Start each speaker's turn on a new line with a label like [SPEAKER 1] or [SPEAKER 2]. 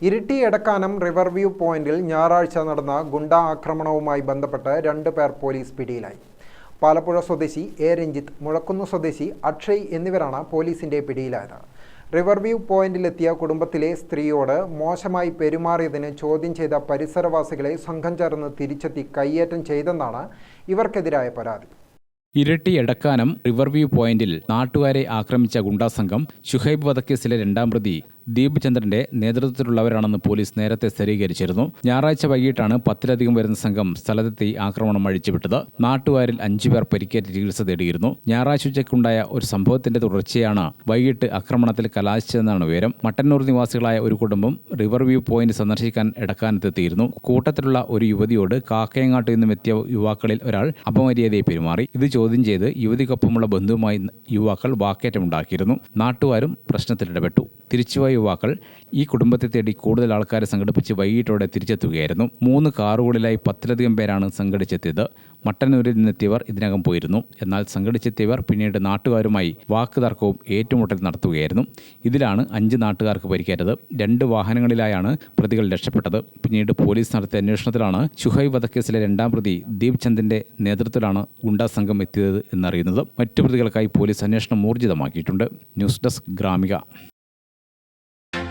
[SPEAKER 1] Iritty Edakkanam river view പോയിന്റിൽ ഞായറാഴ്ച നടന്ന ഗുണ്ടാ ആക്രമണവുമായി ബന്ധപ്പെട്ട് രണ്ട് പേർ പോലീസ് പിടിയിലായി. പാലപ്പുഴ സ്വദേശി എ. രഞ്ജിത്ത് മുഴക്കുന്ന് സ്വദേശി അക്ഷയ് എന്നിവരാണ് പോലീസിന്റെ പിടിയിലായത്. റിവർ വ്യൂ പോയിന്റിലെത്തിയ കുടുംബത്തിലെ സ്ത്രീയോട് മോശമായി പെരുമാറിയതിന് ചോദ്യം ചെയ്ത പരിസരവാസികളെ സംഘം ചേർന്ന് തിരിച്ചെത്തി കയ്യേറ്റം ചെയ്തെന്നാണ് ഇവർക്കെതിരായ പരാതി.
[SPEAKER 2] ഇരട്ടി എടക്കാനം റിവർവ്യൂ പോയിന്റിൽ നാട്ടുകാരെ ആക്രമിച്ച ഗുണ്ടാസംഘം ഷുഹൈബ് വധക്കേസിലെ രണ്ടാം പ്രതി ദീപ് ചന്ദ്രന്റെ നേതൃത്വത്തിലുള്ളവരാണെന്ന് പോലീസ് നേരത്തെ സ്ഥിരീകരിച്ചിരുന്നു. ഞായറാഴ്ച വൈകിട്ടാണ് പത്തിലധികം വരുന്ന സംഘം സ്ഥലത്തെത്തി ആക്രമണം അഴിച്ചുവിട്ടത്. നാട്ടുകാരിൽ അഞ്ചുപേർ പരിക്കേറ്റ് ചികിത്സ തേടിയിരുന്നു. ഞായറാഴ്ച ഉച്ചയ്ക്കുണ്ടായ ഒരു സംഭവത്തിന്റെ തുടർച്ചയാണ് വൈകിട്ട് ആക്രമണത്തിൽ കലാശിച്ചതെന്നാണ് വിവരം. മട്ടന്നൂർ നിവാസികളായ ഒരു കുടുംബം റിവർ വ്യൂ പോയിന്റ് സന്ദർശിക്കാൻ ഇടക്കാനത്തെത്തിയിരുന്നു. കൂട്ടത്തിലുള്ള ഒരു യുവതിയോട് കാക്കയങ്ങാട്ട് നിന്നും എത്തിയ യുവാക്കളിൽ ഒരാൾ അപമര്യാദയെ പെരുമാറി. ഇത് ചോദ്യം ചെയ്ത് യുവതിക്കൊപ്പമുള്ള ബന്ധുവുമായി യുവാക്കൾ വാക്കേറ്റമുണ്ടാക്കിയിരുന്നു. നാട്ടുകാരും പ്രശ്നത്തിലിടപെട്ടു. തിരിച്ചുപോയ യുവാക്കൾ ഈ കുടുംബത്തെ തേടി കൂടുതൽ ആൾക്കാരെ സംഘടിപ്പിച്ച് വൈകിട്ടോടെ തിരിച്ചെത്തുകയായിരുന്നു. മൂന്ന് കാറുകളിലായി പത്തിലധികം പേരാണ് സംഘടിച്ചെത്തിയത്. മട്ടന്നൂരിൽ നിന്നെത്തിയവർ ഇതിനകം പോയിരുന്നു. എന്നാൽ സംഘടിച്ചെത്തിയവർ പിന്നീട് നാട്ടുകാരുമായി വാക്കുതർക്കവും ഏറ്റുമുട്ടൽ നടത്തുകയായിരുന്നു. ഇതിലാണ് അഞ്ച് നാട്ടുകാർക്ക് പരിക്കേറ്റത്. രണ്ട് വാഹനങ്ങളിലായാണ് പ്രതികൾ രക്ഷപ്പെട്ടത്. പിന്നീട് പോലീസ് നടത്തിയ അന്വേഷണത്തിലാണ് ഷുഹൈബ് വധക്കേസിലെ രണ്ടാം പ്രതി ദീപ് ചന്ദിന്റെ നേതൃത്വത്തിലാണ് ഗുണ്ടാ സംഘം എത്തിയത് എന്നറിയുന്നത്. മറ്റു പ്രതികൾക്കായി പോലീസ് അന്വേഷണം ഊർജിതമാക്കിയിട്ടുണ്ട്. News desk Gramika.